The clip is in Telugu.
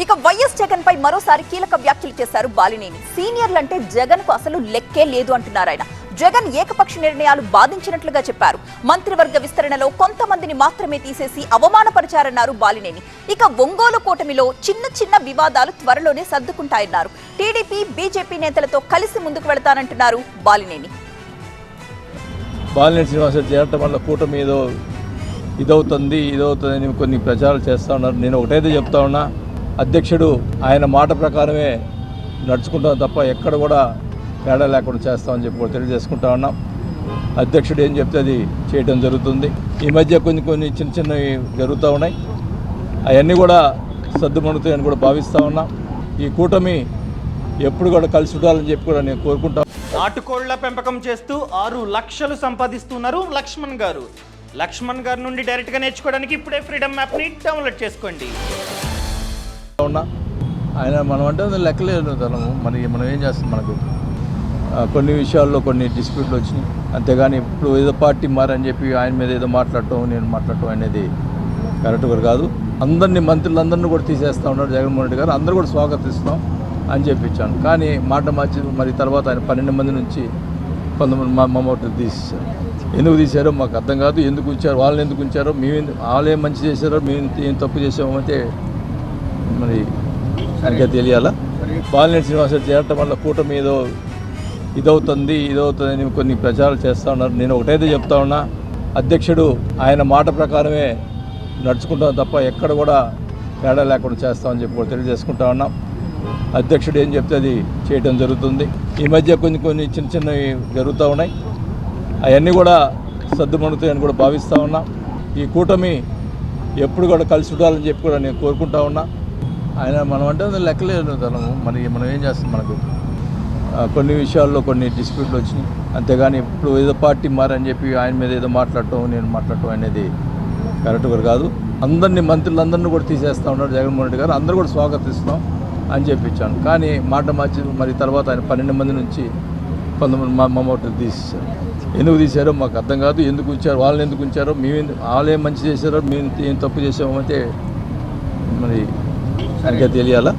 ఇక వైఎస్ జగన్ పై మరోసారి కీలక వ్యాఖ్యలు చేశారు బాలినేని. సీనియర్లంటే జగన్కు అసలు లెక్కే లేదు అంటున్నారు ఆయన. జగన్ ఏకపక్ష నిర్ణయాలు బాధించినట్లుగా చెప్పారు. మంత్రివర్గ విస్తరణలో కొంతమందిని మాత్రమే తీసేసి అవమానపరిచారన్నారు బాలినేని. ఇక ఒంగోలు కూటమిలో చిన్న చిన్న వివాదాలు త్వరలోనే సర్దుకుంటాయన్నారు. టీడీపీ బీజేపీ నేతలతో కలిసి ముందుకు వెళతానంటున్నారు బాలినేని. బాలినేని శ్రీనివాసరావు చేరటం వల్ల కూటమి ఏదో ఇదవుతుంది ఇదవుతుంది కొన్ని ప్రచారాలు చేస్తా ఉన్నారు. నేను ఒకటైతే చెప్తా ఉన్నా అధ్యక్షుడు ఆయన మాట ప్రకారమే నడుచుకుంటాం తప్ప ఎక్కడ కూడా తేడా లేకుండా చేస్తామని చెప్పి కూడా తెలియజేసుకుంటా ఉన్నాం. అధ్యక్షుడు ఏం చెప్తే అది చేయడం జరుగుతుంది. ఈ మధ్య కొన్ని కొన్ని చిన్న చిన్నవి జరుగుతూ ఉన్నాయి. అవన్నీ కూడా సర్దుమణుతాయని కూడా భావిస్తూ ఉన్నాం. ఈ కూటమి ఎప్పుడు కూడా కలిసి ఉండాలని చెప్పి కూడా నేను కోరుకుంటా నాటుకోళ్ళ పెంపకం చేస్తూ ఆరు లక్షలు సంపాదిస్తున్నారు లక్ష్మణ్ గారు. లక్ష్మణ్ గారి నుండి డైరెక్ట్గా నేర్చుకోవడానికి ఇప్పుడే ఫ్రీడమ్ యాప్ని డౌన్లోడ్ చేసుకోండి. ఉన్నా ఆయన మనం అంటే లెక్కలేదు తనము మరి మనం ఏం చేస్తాం మనకు? కొన్ని విషయాల్లో కొన్ని డిస్ప్యూట్లు వచ్చినాయి. అంతేగాని ఇప్పుడు ఏదో పార్టీ మారని చెప్పి ఆయన మీద ఏదో మాట్లాడటం నేను మాట్లాడటం అనేది కరెక్ట్ కూడా కాదు. అందరినీ మంత్రులందరినీ కూడా తీసేస్తా ఉన్నాడు జగన్మోహన్ రెడ్డి గారు. అందరూ కూడా స్వాగతిస్తున్నాం అని చెప్పించాను. కానీ మాట మార్చి మరి తర్వాత ఆయన పన్నెండు మంది నుంచి కొంతమంది మా మమ్మల్ని తీసేశారు. ఎందుకు తీశారో మాకు అర్థం కాదు. ఎందుకు ఉంచారు? వాళ్ళని ఎందుకు ఉంచారో? మేము వాళ్ళు ఏం మంచి చేశారో? మేము ఏం తప్పు చేసామో అయితే మరి సరిగ్గా తెలియాలా? బాలినేని శ్రీనివాసరావు చేరటం వల్ల కూటమి ఏదో ఇదవుతుంది ఇదవుతుంది అని కొన్ని ప్రచారాలు చేస్తూ ఉన్నారు. నేను ఒకటైతే చెప్తా ఉన్నా అధ్యక్షుడు ఆయన మాట ప్రకారమే నడుచుకుంటాం తప్ప ఎక్కడ కూడా తేడా లేకుండా చేస్తామని చెప్పి కూడా తెలియజేసుకుంటా ఉన్నాం. అధ్యక్షుడు ఏం చెప్తే అది చేయడం జరుగుతుంది. ఈ మధ్య కొన్ని కొన్ని చిన్న చిన్నవి జరుగుతూ ఉన్నాయి. అవన్నీ కూడా సర్దుమణుతాయని కూడా భావిస్తూ ఉన్నా. ఈ కూటమి ఎప్పుడు కూడా కలిసి ఉండాలని చెప్పి కూడా నేను కోరుకుంటా ఉన్నా. ఆయన మనం అంటే లెక్కలేదు తనము. మరి మనం ఏం చేస్తాం మనకు? కొన్ని విషయాల్లో కొన్ని డిస్ప్యూట్లు వచ్చినాయి. అంతేగాని ఇప్పుడు ఏదో పార్టీ మారని చెప్పి ఆయన మీద ఏదో మాట్లాడటం నేను మాట్లాడటం అనేది కరెక్ట్ కూడా కాదు. అందరినీ మంత్రులందరినీ కూడా తీసేస్తా ఉన్నాడు జగన్మోహన్ రెడ్డి గారు. అందరూ కూడా స్వాగతిస్తున్నాం అని చెప్పించాను. కానీ మాట మార్చి మరి తర్వాత ఆయన పన్నెండు మంది నుంచి కొంతమంది మా మమ్మల్ని తీసేశారు. ఎందుకు తీశారో మాకు అర్థం కాదు. ఎందుకు ఉంచారు? వాళ్ళని ఎందుకు ఉంచారో? మేము వాళ్ళు ఏం మంచి చేశారో? మేము ఏం తప్పు చేసామో అయితే మరి ఇంకా తెలియాలా?